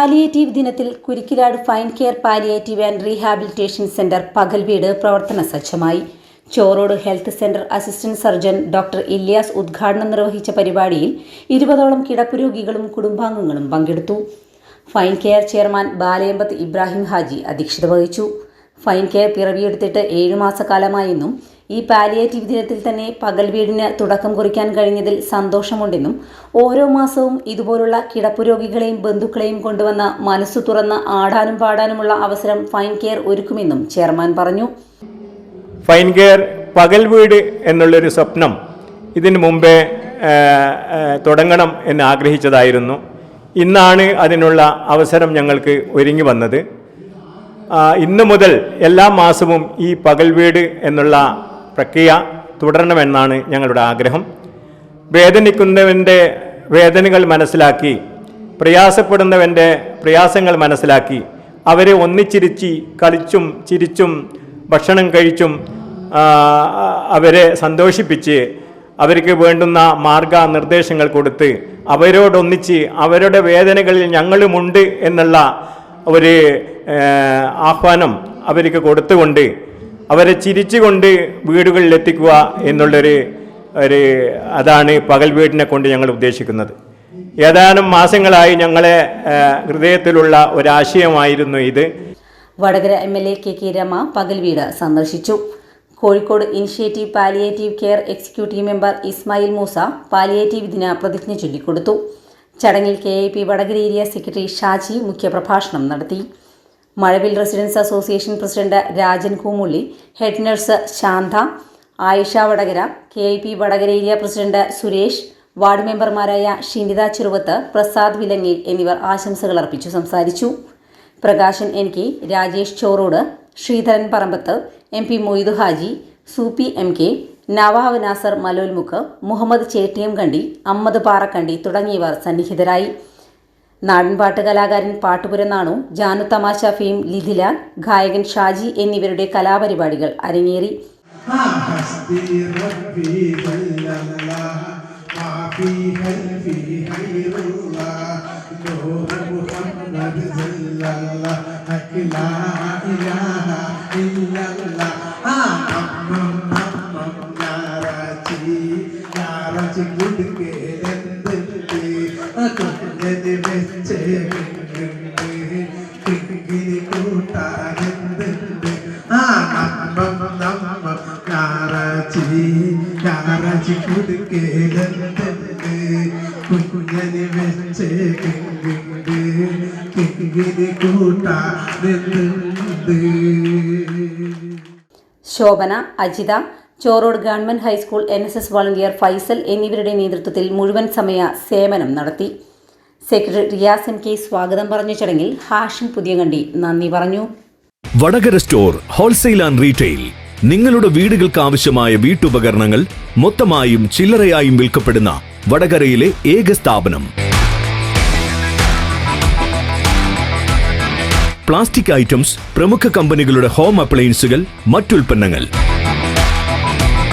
Palliative ദിനത്തിൽ Kurikkilad fine care palliative and rehabilitation centre പകൽവീട് പ്രവർത്തന സജ്ജമായി. Chorode health centre assistant surgeon doctor Ilyas ഉദ്ഘാടനം നിർവഹിച്ച പരിപാടിയിൽ ഇരുപതോളം കിടപ്പുരോഗികളും കുടുംബാംഗങ്ങളും പങ്കെടുത്തു. Fine care chairman Balayambath Ibrahim Haji അധ്യക്ഷത വഹിച്ചു. ഫൈൻ കെയർ പിറവിയെടുത്തിട്ട് ഏഴു മാസക്കാലമായെന്നും ഈ പാലിയേറ്റീവ് ദിനത്തിൽ തന്നെ പകൽ വീടിന് തുടക്കം കുറിക്കാൻ കഴിഞ്ഞതിൽ സന്തോഷമുണ്ടെന്നും ഓരോ മാസവും ഇതുപോലുള്ള കിടപ്പുരോഗികളെയും ബന്ധുക്കളെയും കൊണ്ടുവന്ന മനസ്സു തുറന്ന് ആടാനും പാടാനുമുള്ള അവസരം ഫൈൻ കെയർ ഒരുക്കുമെന്നും ചെയർമാൻ പറഞ്ഞു. ഫൈൻ കെയർ പകൽ വീട് എന്നുള്ളൊരു സ്വപ്നം ഇതിനു മുമ്പേ തുടങ്ങണം എന്ന് ആഗ്രഹിച്ചതായിരുന്നു. ഇന്നാണ് അതിനുള്ള അവസരം ഞങ്ങൾക്ക് ഒരുങ്ങി വന്നത്. ഇന്നു മുതൽ എല്ലാ മാസവും ഈ പകൽ വീട് എന്നുള്ള പ്രക്രിയ തുടരണമെന്നാണ് ഞങ്ങളുടെ ആഗ്രഹം. വേദനിക്കുന്നവന്റെ വേദനകൾ മനസ്സിലാക്കി പ്രയാസപ്പെടുന്നവന്റെ പ്രയാസങ്ങൾ മനസ്സിലാക്കി അവരെ ഒന്നിച്ചിരിച്ച് കളിച്ചും ചിരിച്ചും ഭക്ഷണം കഴിച്ചും അവരെ സന്തോഷിപ്പിച്ച് അവർക്ക് വേണ്ടുന്ന മാർഗനിർദ്ദേശങ്ങൾ കൊടുത്ത് അവരോടൊന്നിച്ച് അവരുടെ വേദനകളിൽ ഞങ്ങളുമുണ്ട് എന്നുള്ള ഒരു ആഹ്വാനം അവർക്ക് കൊടുത്തുകൊണ്ട് അവരെ ചിരിച്ചുകൊണ്ട് വീടുകളിൽ എത്തിക്കുക എന്നുള്ളൊരു ഒരു അതാണ് പകൽ വീടിനെ കൊണ്ട് ഞങ്ങൾ ഉദ്ദേശിക്കുന്നത്. ഏതാനും മാസങ്ങളായി ഞങ്ങളെ ഹൃദയത്തിലുള്ള ഒരാശയമായിരുന്നു ഇത്. Vadakara M L A K K Rama പകൽ വീട് സന്ദർശിച്ചു. Kozhikode initiative palliative care executive member Ismail Moosa palliative ദിന പ്രതിജ്ഞ ചൊല്ലിക്കൊടുത്തു. ചടങ്ങിൽ K I P Vadakara area secretary Shaji മുഖ്യപ്രഭാഷണം നടത്തി. Mazhavil residence association president Rajan Koomulli head nurse Shantha Ayisha Vadakara K I P Vadakara area president Suresh ward മെമ്പർമാരായ ഷിനിത ചെറുവത്ത് പ്രസാദ് വിലങ്ങി എന്നിവർ ആശംസകൾ അർപ്പിച്ചു സംസാരിച്ചു. Prakashan N K Rajesh Chorode Sreedharan Parambath M P Moidu Haji Soopi M K Navab Nasar Malolmukku Muhammad Chettiyam Kandi Ammad Parakkandi തുടങ്ങിയവർ സന്നിഹിതരായി. നാടൻപാട്ട് കലാകാരൻ പാട്ടുപുരനാണു ജാനു തമാശ ഫീം ലിഥില ഗായകൻ ഷാജി എന്നിവരുടെ കലാപരിപാടികൾ അരങ്ങേറി ആ ഞായറാഴ്ചി ഞായറാഴ്ച കൊടുക്കേ എന്തുണ്ട് കുഞ്ഞന് വെച്ച് കിങ്ങിണ്ട് കിങ്ങിനി കൂട്ടാനെന്തുണ്ട് Shobhana Ajitha Chorode government high school N S S volunteer Faisal എന്നിവരുടെ നേതൃത്വത്തിൽ മുഴുവൻ സമയ സേവനം നടത്തി. സെക്രട്ടറി റിയാസ് എം കെ സ്വാഗതം പറഞ്ഞ ചടങ്ങിൽ ഹാഷിം പുതിയകണ്ടി നന്ദി പറഞ്ഞു. Vadakara store wholesale and retail. നിങ്ങളുടെ വീടുകൾക്ക് ആവശ്യമായ വീട്ടുപകരണങ്ങൾ മൊത്തമായും ചില്ലറയായും വിൽക്കപ്പെടുന്ന വടകരയിലെ ഏക സ്ഥാപനം. പ്ലാസ്റ്റിക് ഐറ്റംസ് പ്രമുഖ കമ്പനികളുടെ ഹോം അപ്ലയൻസുകൾ മറ്റുൽപ്പന്നങ്ങൾ.